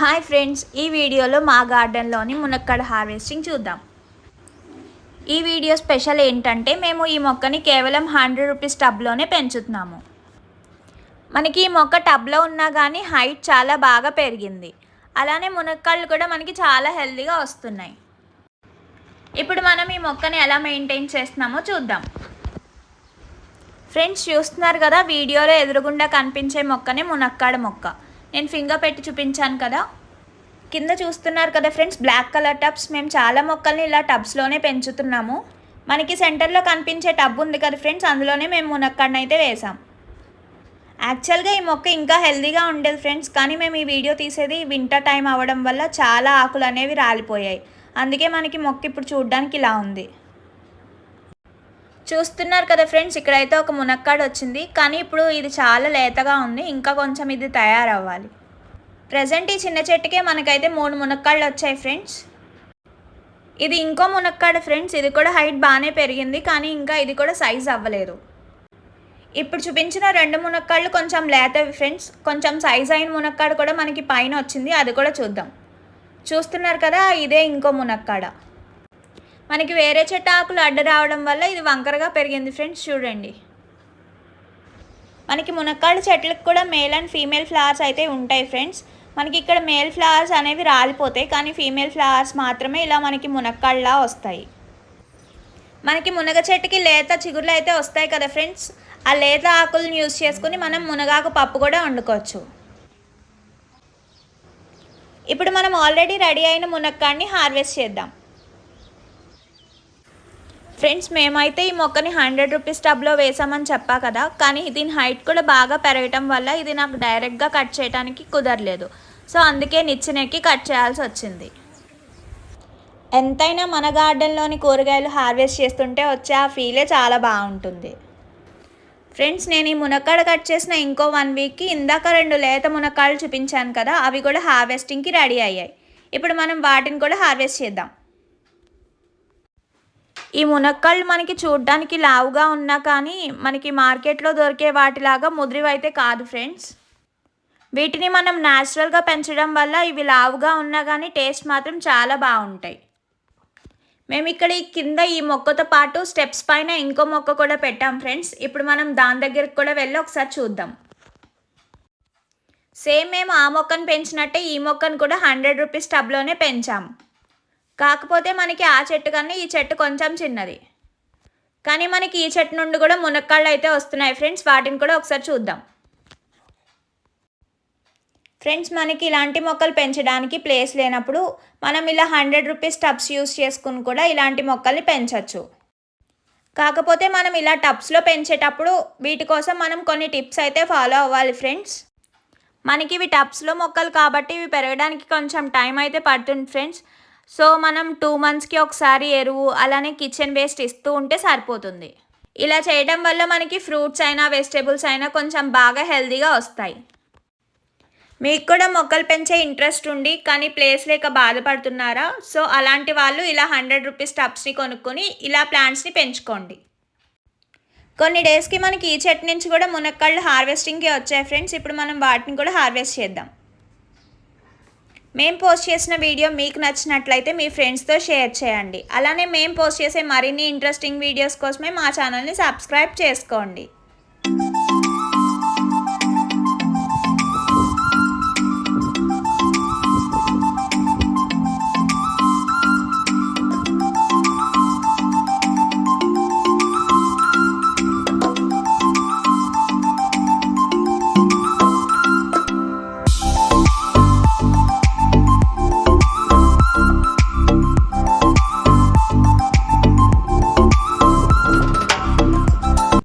Hi friends ఈ వీడియోలో మా గార్డెన్లోని మునక్కాడ హార్వెస్టింగ్ చూద్దాం. ఈ వీడియో స్పెషల్ ఏంటంటే మేము ఈ మొక్కని కేవలం హండ్రెడ్ రూపీస్ టబ్లోనే పెంచుతున్నాము. మనకి ఈ మొక్క టబ్లో ఉన్నా కానీ హైట్ చాలా బాగా పెరిగింది. అలానే మునక్కాళ్ళు కూడా మనకి చాలా హెల్తీగా వస్తున్నాయి. ఇప్పుడు మనం ఈ మొక్కని ఎలా మెయింటైన్ చేస్తున్నామో చూద్దాం. ఫ్రెండ్స్ చూస్తున్నారు కదా వీడియోలో ఎదురుగుండా కనిపించే మొక్కనే మునక్కాడ మొక్క. నేను ఫింగర్ పెట్టి చూపించాను కదా. కింద చూస్తున్నారు కదా ఫ్రెండ్స్ బ్లాక్ కలర్ టబ్స్. మేము చాలా మొక్కల్ని ఇలా టబ్స్లోనే పెంచుతున్నాము. మనకి సెంటర్లో కనిపించే టబ్ ఉంది కదా ఫ్రెండ్స్ అందులోనే మేము మునక్కాడని అయితే వేసాం యాక్చువల్గా ఈ మొక్క ఇంకా హెల్దీగా ఉండేది ఫ్రెండ్స్ కానీ మేము ఈ వీడియో తీసేది వింటర్ టైం అవ్వడం వల్ల చాలా ఆకులు అనేవి రాలిపోయాయి. అందుకే మనకి మొక్క ఇప్పుడు చూడడానికి ఇలా ఉంది. చూస్తున్నారు కదా ఫ్రెండ్స్ ఇక్కడైతే ఒక మునక్కాడు వచ్చింది. కానీ ఇప్పుడు ఇది చాలా లేతగా ఉంది. ఇంకా కొంచెం ఇది తయారవ్వాలి. ప్రజెంట్ ఈ చిన్న చెట్టుకే మనకైతే మూడు మునక్కాళ్ళు వచ్చాయి ఫ్రెండ్స్. ఇది ఇంకో మునక్కాడు ఫ్రెండ్స్. ఇది కూడా హైట్ బాగానే పెరిగింది. కానీ ఇంకా ఇది కూడా సైజ్ అవ్వలేదు. ఇప్పుడు చూపించిన రెండు మునక్కాళ్ళు కొంచెం లేతవి ఫ్రెండ్స్. కొంచెం సైజ్ అయిన మునక్కాడు కూడా మనకి పైన వచ్చింది. అది కూడా చూద్దాం. చూస్తున్నారు కదా ఇదే ఇంకో మునక్కాడ. మనకి వేరే చెట్టు ఆకులు అడ్డు రావడం వల్ల ఇది వంకరగా పెరిగింది ఫ్రెండ్స్ చూడండి. మనకి మునక్కాళ్ళ చెట్లకు కూడా మేల్ అండ్ ఫీమేల్ ఫ్లవర్స్ అయితే ఉంటాయి ఫ్రెండ్స్. మనకి ఇక్కడ మేల్ ఫ్లవర్స్ అనేవి రాలిపోతాయి కానీ ఫీమేల్ ఫ్లవర్స్ మాత్రమే ఇలా మనకి మునక్కాళ్ళలా వస్తాయి. మనకి మునగ చెట్టుకి లేత చిగుర్లు అయితే వస్తాయి కదా ఫ్రెండ్స్. ఆ లేత ఆకులను యూజ్ చేసుకుని మనం మునగాకు పప్పు కూడా వండుకోవచ్చు. ఇప్పుడు మనం ఆల్రెడీ రెడీ అయిన మునక్కాడిని హార్వెస్ట్ చేద్దాం. ఫ్రెండ్స్ మేమైతే ఈ మొక్కని హండ్రెడ్ రూపీస్ టబ్లో వేసామని చెప్పా కదా కానీ దీని హైట్ కూడా బాగా పెరగటం వల్ల ఇది నాకు డైరెక్ట్గా కట్ చేయడానికి కుదరలేదు. సో అందుకే నిచ్చినెక్కి కట్ చేయాల్సి వచ్చింది. ఎంతైనా మన గార్డెన్లోని కూరగాయలు హార్వెస్ట్ చేస్తుంటే వచ్చే ఆ ఫీలే చాలా బాగుంటుంది. ఫ్రెండ్స్ నేను ఈ మునక్కాడ కట్ చేసిన ఇంకో వన్ వీక్కి ఇందాక రెండు లేత మునక్కాడలు చూపించాను కదా అవి కూడా హార్వెస్టింగ్కి రెడీ అయ్యాయి. ఇప్పుడు మనం వాటిని కూడా హార్వెస్ట్ చేద్దాం. ఈ మునక్కాళ్ళు మనకి చూడ్డానికి లావుగా ఉన్నా కానీ మనకి మార్కెట్లో దొరికే వాటిలాగా ముదిరివైతే కాదు ఫ్రెండ్స్. వీటిని మనం న్యాచురల్గా పెంచడం వల్ల ఇవి లావుగా ఉన్నా కానీ టేస్ట్ మాత్రం చాలా బాగుంటాయి. మేము ఇక్కడ ఈ కింద ఈ మొక్కతో పాటు స్టెప్స్ పైన ఇంకో మొక్క కూడా పెట్టాం ఫ్రెండ్స్. ఇప్పుడు మనం దాని దగ్గరికి కూడా వెళ్ళి ఒకసారి చూద్దాం. సేమ్ మేము ఆ మొక్కను పెంచినట్టే ఈ మొక్కను కూడా హండ్రెడ్ రూపీస్ టబ్లోనే పెంచాం. కాకపోతే మనకి ఆ చెట్టు కన్నా ఈ చెట్టు కొంచెం చిన్నది. కానీ మనకి ఈ చెట్టు నుండి కూడా మునక్కాళ్ళు అయితే వస్తున్నాయి ఫ్రెండ్స్. వాటిని కూడా ఒకసారి చూద్దాం. ఫ్రెండ్స్ మనకి ఇలాంటి మొక్కలు పెంచడానికి ప్లేస్ లేనప్పుడు మనం ఇలా హండ్రెడ్ రూపీస్ టబ్స్ యూస్ చేసుకుని కూడా ఇలాంటి మొక్కల్ని పెంచవచ్చు కాకపోతే మనం ఇలా టబ్స్లో పెంచేటప్పుడు వీటి కోసం మనం కొన్ని టిప్స్ అయితే ఫాలో అవ్వాలి ఫ్రెండ్స్. మనకి ఇవి టబ్స్లో మొక్కలు కాబట్టి ఇవి పెరగడానికి కొంచెం టైం అయితే పడుతుంది ఫ్రెండ్స్. సో మనం టూ మంత్స్కి ఒకసారి ఎరువు అలానే కిచెన్ వేస్ట్ ఇస్తూ ఉంటే సరిపోతుంది. ఇలా చేయడం వల్ల మనకి ఫ్రూట్స్ అయినా వెజిటేబుల్స్ అయినా కొంచెం బాగా హెల్దీగా వస్తాయి. మీకు కూడా మొక్కలు పెంచే ఇంట్రెస్ట్ ఉండి కానీ ప్లేస్ లేక బాధపడుతున్నారా? సో అలాంటి వాళ్ళు ఇలా హండ్రెడ్ రూపీస్ టబ్స్ని కొనుక్కొని ఇలా ప్లాంట్స్ని పెంచుకోండి. కొన్ని డేస్కి మనకి ఈ చెట్టు నుంచి కూడా మునక్కాళ్ళు హార్వెస్టింగ్కి వచ్చాయి ఫ్రెండ్స్ ఇప్పుడు మనం వాటిని కూడా హార్వెస్ట్ చేద్దాం. మేము పోస్ట్ చేసిన వీడియో మీకు నచ్చినట్లయితే మీ ఫ్రెండ్స్తో షేర్ చేయండి. అలానే మేము పోస్ట్ చేసే మరిన్ని ఇంట్రెస్టింగ్ వీడియోస్ కోసమే మా ఛానల్ని సబ్స్క్రైబ్ చేసుకోండి.